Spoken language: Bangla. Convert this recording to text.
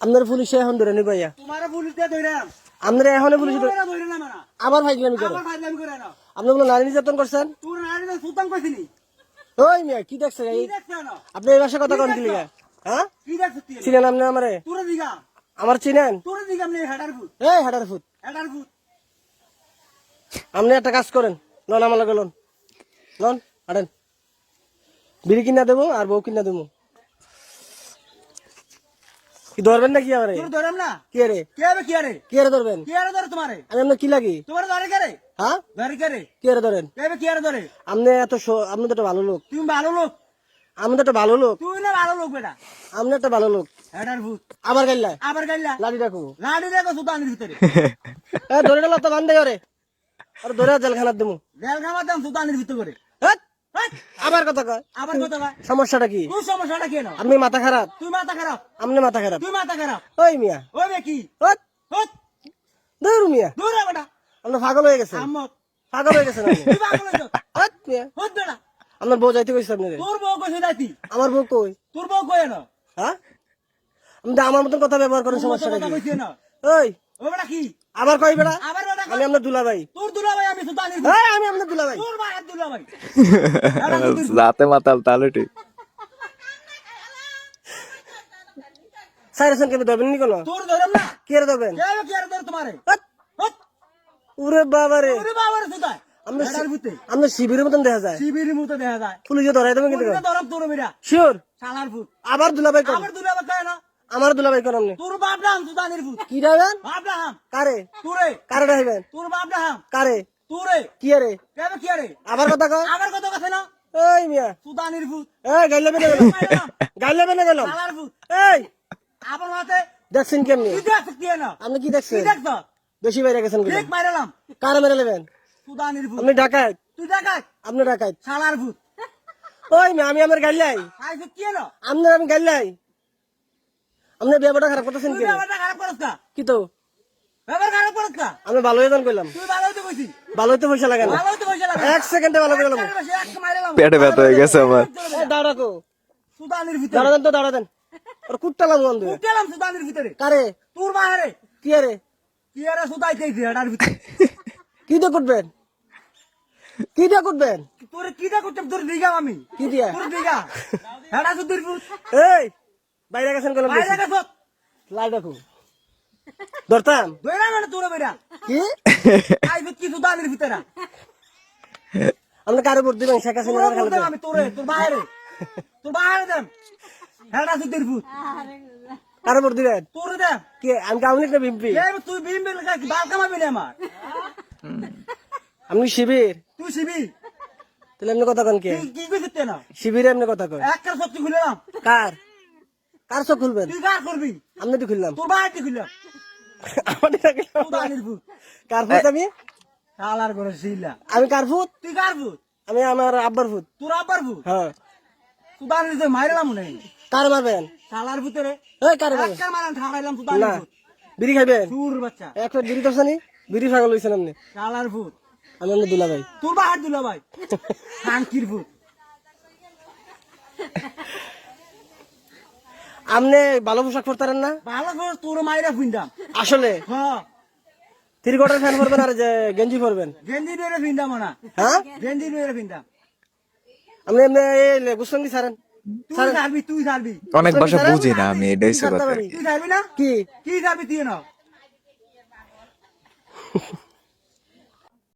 আপনার পুলিশে এখন ধরে নি ভাইয়া। আপনারা এখন পুলিশ না আবার ফাইজলামি করে। আপনি বলে নারী নির্যাতন করছেন? ওই মিয়া কি দেখছে আপনি এই ভাষা কথা কন লিগা? হ্যাঁ? চিনেন আপনি আমারে? আমার চিনেন? এই হাডার ফুট আপনি একটা কাজ করেন। লন আমার লগে লন। লন হাঁটেন বিড়ি কিনা দেবো আর বউ কিনা দেবো। কি ধরবেন নাকি আমারে তোর ধরম না? কে রে কে হবে কি আরে? কে রে ধরবেন? কি আরে ধরে তোমারে? আমি আপনার কি লাগি? তোমার ধরে কে রে? হ্যাঁ? ধরে কে রে? কে রে ধরেন? কে হবে কি আরে ধরে? আপনি এত আপনি তো একটা ভালো লোক। তুমি ভালো লোক। আপনি তো একটা ভালো লোক। তুই না ভালো লোক বেটা। আপনি একটা ভালো লোক। ফুট আবার গাইলা? আবার গাইলা? লাঠি রাখব লাড়ি দেখো সুতানের ভিতরে। এ ধরে গেল তো বান্ধে ওরে। আর ধরে জেলখানার দেবো। জেল খাবার দাম সুতানের ভিতরে আবার কথা কয়। আবার কথা কয়। সমস্যাটা কি? তোর সমস্যাটা কেন আপনি মাথা খারাপ? তুই মাথা খারাপ? আপনি মাথা খারাপ? তুই মাথা খারাপ? ওই মিয়া। ওই কি? হট মিয়া। দূর বেটা। আপনি পাগল হয়ে গেছেন। পাগল হয়ে গেছেন আপনি। তুই পাগল হইছ হেৎ, মিয়া। হট বেটা। আপনার বউ যাইতে কইছে আপনি তোর বউ কইছে যাইতি। আমার বউ কই? তোর বউ কই না হ্যাঁ? আপনি আমার মতন কথা ব্যবহার করেন সমস্যাটা কি? ওই। ও বেটা কি? আবার কই বেড়া আবার বেটা আমি আপনার দুলাভাই। তোর দুলা ভাই আমি সুতানের এই আমি আপনার দুলাভাই। তোর ভাই দুলা ভাই রাতে মাতাল তাহলে ঠিক। কেন ধরবেন নি কোনো? তোর ধরম না। কে রে ধরবেন? কে কি আরে ধর তোমারে? ওরে বাবা রে ওরে বাবার সুতায় আমরা হেডার ভিতরে আপনার শিবিরের মতন দেখা যায়। শিবিরের মতো দেখা যায়। পুলিশে ধরাই দেবেন কিন্তু। ধরম তোর বেটা শিওর? শালার ফুট আবার দুলাভাই কোন আবার দুলা ভাই কয় না। আমার দুলাভাই কোন আপনি তোর বাপ নাম সুতানের ফুট কি ডাইবেন বাপ নাম কারে? তোরে। কারে ডাইবেন তোর বাপ নাম কারে? তোরে। কি রে কে হবে কি আরে? আবার কথা কয়? আবার কথা না? এই মিয়া। সুতানের ফুট এই গাইলে বেনে গেলাম। গাইলে বেনে গেলাম। শালার ফুট এই। আবার মাতে দেখছেন কেমনি? তুই দেখ কি না আপনি কি কি দেখছেন? দেখছ বেশি বাইরে গেছেন ঠিক মাইরালাম। কারে মেরে নেবেন? সুদানির ফুট আপনি ডাকাত। তুই দেখাই আপনি ডাকাত। শালার ফুট ওই মিয়া আমি আমার গাইলাই আই। কি না আপনার আমি গাইলাই আপনার ব্যাপারটা খারাপ করতেছেন কি ব্যাপারটা খারাপ করছ না কি তো? ব্যাপার খারাপ করছ না আমি ভালো হয়ে কইলাম। তুই ভালো হইতে কইছি। ভালো হইতে পয়সা লাগে না। ভালো হইতে পয়সা লাগে এক সেকেন্ডে ভালো করে গেলাম পেটে ব্যথা হয়ে গেছে আমার। দাঁড়া সুদানির ভিতরে। দাঁড়া দেন তো দাঁড়া দেন। ওর কুট্টালাম গন্ধ উঠলাম সুদানির ভিতরে। কারে? তোর মাহারে কি রে কি আরে সুদাইতে এটার ভিতরে? কি দিয়ে কুটবেন? কি দিয়ে কুটবেন? তোর কিটা করতে তোর দিগা আমি। কি দিয়া? তোর দিগা হেডা সুদির এই! বাইরে গেছেন কলম বাইরে গেছ লাই দেখো ধরতাম? দইরা মানে কি? আই ফুট কি সুদানির ভিতরে আপনি কারে ভোট দিবেন শেখ তোর হাসিনা আমি তোরে তোর বাইরে। তোর বাইরে দেম হেডা সুদির ফুট কারে ভোট দিবেন? তোর দেম কি? আমি কাউনি না বিম্পি তুই বিম বিল কি? বাল কামাবি না আমার? আপনি শিবির। তুই শিবি তাহলে এমনি কথা কন কে? তুই কি কইতে না? শিবিরে এমনি কথা কয় এক কার সত্যি খুললাম কার? কার চোখ খুলবেন? তুই কার করবি আপনি তো খুললাম। তোর বাইরে খুললাম। আমার দিকে রাখলাম। সুদানির কার ফুট আমি? শালার করে শিলা। আমি কার ফুট তুই কার ফুট আমি আমার আব্বার ফুট তোর আব্বার ফুট হ্যাঁ। সুদানির ভিতরে মাইরালাম নেই। কার মারবেন? শালার ভিতরে এই কারে মারবেন? কার মারান ঠাকাইলাম না। সুদানির বিড়ি খাইবেন? তোর বাচ্চা। এক প্লেট বিড়ি তো জানি বিড়ি পাগল হয়েছেন আপনি? শালার ফুট আমি আপনার দুলা ভাই তোর বাহার দিল ভাই শান্তির ফুট আপনি ভালো পোশাক পরতারেন না? ভালো তোর মাইরা ফিন্দাম আসলে? হ্যাঁ। থ্রি কোয়ার্টার ফ্যান পরবেন আর যে গেঞ্জি পরবেন? গেঞ্জি দিয়ে ফিন্দাম না। হ্যাঁ? গেঞ্জি দিয়ে ফিন্দাম আপনি এমনি এই গুসঙ্গি সারেন। অনেক ভাষা বুঝি না আমি এটাই সে কথা। তুই সারবি না? কি? কি সারবি তুই না